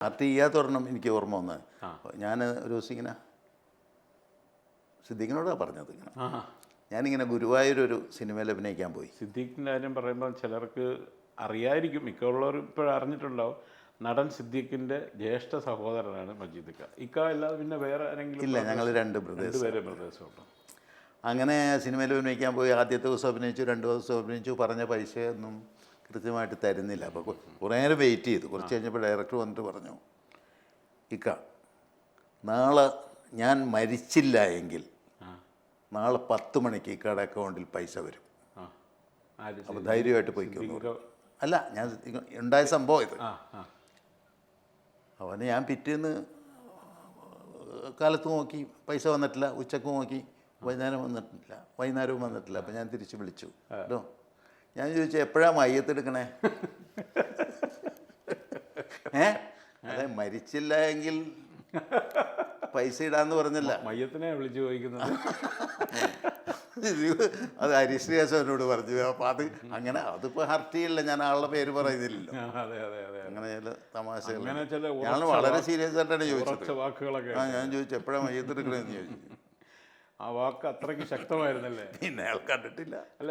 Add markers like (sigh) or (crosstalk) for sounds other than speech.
Party ചെയ്യാത്ത ഒരെണ്ണം എനിക്ക് ഓർമ്മ വന്ന്. ഞാൻ ഒരു ദിവസം ഇങ്ങനെ സിദ്ദീഖിനോടാണ് പറഞ്ഞത് ഇങ്ങനെ. ഞാനിങ്ങനെ ഗുരുവായൂർ ഒരു സിനിമയിൽ അഭിനയിക്കാൻ പോയി. സിദ്ദീഖിന്റെ കാര്യം പറയുമ്പോൾ ചിലർക്ക് അറിയായിരിക്കും. മിക്കുള്ളവർ ഇപ്പോഴും അറിഞ്ഞിട്ടുണ്ടാവും. നടൻ സിദ്ദീഖിന്റെ ജ്യേഷ്ഠ സഹോദരനാണ് മജീദ് ഇക്ക ഇക്ക അല്ലാതെ പിന്നെ വേറെ ആരെങ്കിലും ഇല്ല ഞങ്ങൾ രണ്ട് ബ്രദേഴ്സ് വേറെ പ്രദേശമുണ്ട് അങ്ങനെ സിനിമയിൽ അഭിനയിക്കാൻ പോയി. ആദ്യത്തെ ദിവസം അഭിനയിച്ചു രണ്ട് ദിവസം അഭിനയിച്ചു. പറഞ്ഞ പൈസയൊന്നും കൃത്യമായിട്ട് തരുന്നില്ല. അപ്പോൾ കുറേ നേരം വെയിറ്റ് ചെയ്തു. കുറച്ച് കഴിഞ്ഞപ്പോൾ ഡയറക്ടർ വന്നിട്ട് പറഞ്ഞു ഇക്ക നാളെ ഞാൻ മരിച്ചില്ല എങ്കിൽ നാളെ പത്ത് മണിക്ക് ഇക്കയുടെ അക്കൗണ്ടിൽ പൈസ വരും. അപ്പോൾ ധൈര്യമായിട്ട് പോയിക്കൊന്നു അല്ല ഞാൻ ഉണ്ടായ സംഭവം ഇത്. അവന് ഞാൻ പിറ്റേന്ന് കാലത്ത് നോക്കി പൈസ വന്നിട്ടില്ല ഉച്ചയ്ക്ക് നോക്കി വൈകുന്നേരം വന്നിട്ടില്ല വൈകുന്നേരവും വന്നിട്ടില്ല. അപ്പം ഞാൻ തിരിച്ച് വിളിച്ചു. കേട്ടോ? ഞാൻ ചോദിച്ചു എപ്പോഴാ മയ്യത്തെടുക്കണേ (laughs) ഏ? അതെ മരിച്ചില്ല എങ്കിൽ പൈസ ഇടാന്ന് പറഞ്ഞില്ല. മയ്യത്തിനെ വിളിച്ചു ചോദിക്കുന്നത്. (laughs) അത് ഹരിശ്രീ പറഞ്ഞു. അപ്പം അത് അങ്ങനെ അതിപ്പോ ഹർട്ട് ചെയ്യില്ല ഞാൻ ആളുടെ പേര് പറയുന്നില്ലല്ലോ. അതെ അങ്ങനെ ചില തമാശകൾ ഞാൻ വളരെ സീരിയസ് ആയിട്ടാണ് ചോദിച്ചത്. വാക്കുകളൊക്കെ. ആ ഞാൻ ചോദിച്ചു എപ്പോഴാണ് മയ്യത്തെടുക്കണമെന്ന് ചോദിച്ചു. ആ വാക്ക് അത്രയ്ക്ക് ശക്തമായിരുന്നല്ലേ? പിന്നെ അയാൾ കണ്ടിട്ടില്ല. അല്ല